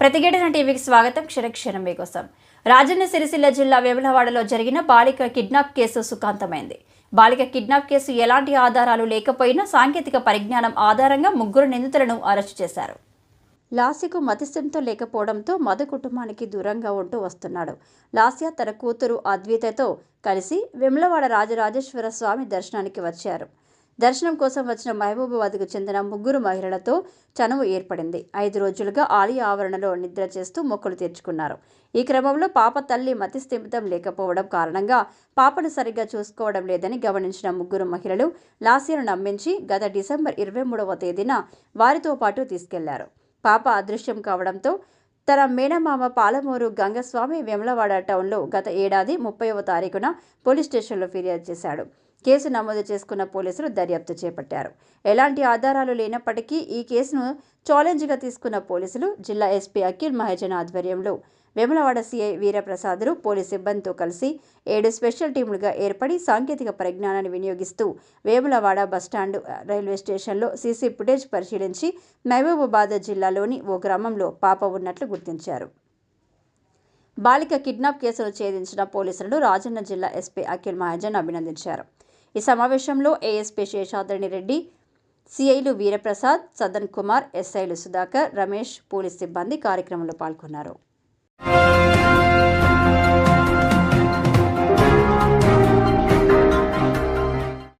ప్రతిఘటన టీవీకి స్వాగతం. క్షణక్షణం మీకోసం. రాజన్న సిరిసిల్ల జిల్లా వేములవాడలో జరిగిన బాలిక కిడ్నాప్ కేసు సుఖాంతమైంది. బాలిక కిడ్నాప్ కేసు ఎలాంటి ఆధారాలు లేకపోయినా సాంకేతిక పరిజ్ఞానం ఆధారంగా ముగ్గురు నిందితులను అరెస్టు చేశారు. లాస్యకు మతిస్థిమితో లేకపోవడంతో మధు కుటుంబానికి దూరంగా ఉంటూ వస్తున్నాడు. లాస్య తన కూతురు అద్వితతో కలిసి వెమ్లవాడ రాజరాజేశ్వర స్వామి దర్శనానికి వచ్చారు. దర్శనం కోసం వచ్చిన మహబూబాబాద్కు చెందిన ముగ్గురు మహిళలతో చనువు ఏర్పడింది. ఐదు రోజులుగా ఆలయ ఆవరణలో నిద్ర చేస్తూ మొక్కులు తీర్చుకున్నారు. ఈ క్రమంలో పాప తల్లి మతిస్థిమితం లేకపోవడం కారణంగా పాపను సరిగ్గా చూసుకోవడం లేదని గమనించిన ముగ్గురు మహిళలు లాసీను నమ్మించి గత డిసెంబర్ ఇరవై మూడవ తేదీన వారితో పాటు తీసుకెళ్ళారు. పాప అదృశ్యం కావడంతో తన మేనమామ పాలమూరు గంగస్వామి వెమలవాడ టౌన్లో గత ఏడాది ముప్పైవ తారీఖున పోలీస్ స్టేషన్లో ఫిర్యాదు చేశాడు. కేసు నమోదు చేసుకున్న పోలీసులు దర్యాప్తు చేపట్టారు. ఎలాంటి ఆధారాలు లేనప్పటికీ ఈ కేసును ఛాలెంజ్గా తీసుకున్న పోలీసులు జిల్లా ఎస్పీ అఖిల్ మహాజన్ ఆధ్వర్యంలో వేములవాడ సీఐ వీరప్రసాదులు పోలీస్ సిబ్బందితో కలిసి ఏడు స్పెషల్ టీములుగా ఏర్పడి సాంకేతిక పరిజ్ఞానాన్ని వినియోగిస్తూ వేములవాడ బస్టాండ్ రైల్వే స్టేషన్లో సీసీ ఫుటేజ్ పరిశీలించి మహబూబాబాద్ జిల్లాలోని ఓ గ్రామంలో పాప ఉన్నట్లు గుర్తించారు. బాలిక కిడ్నాప్ కేసును ఛేదించిన పోలీసులను రాజన్న జిల్లా ఎస్పీ అఖిల్ మహాజన్ అభినందించారు. ఈ సమావేశంలో ఏఎస్పీ శేషాద్రిని రెడ్డి సిఐలు వీరప్రసాద్ సదన్ కుమార్ ఎస్ఐలు సుధాకర్ రమేష్ పోలీస్ సిబ్బంది కార్యక్రమంలో పాల్గొన్నారు.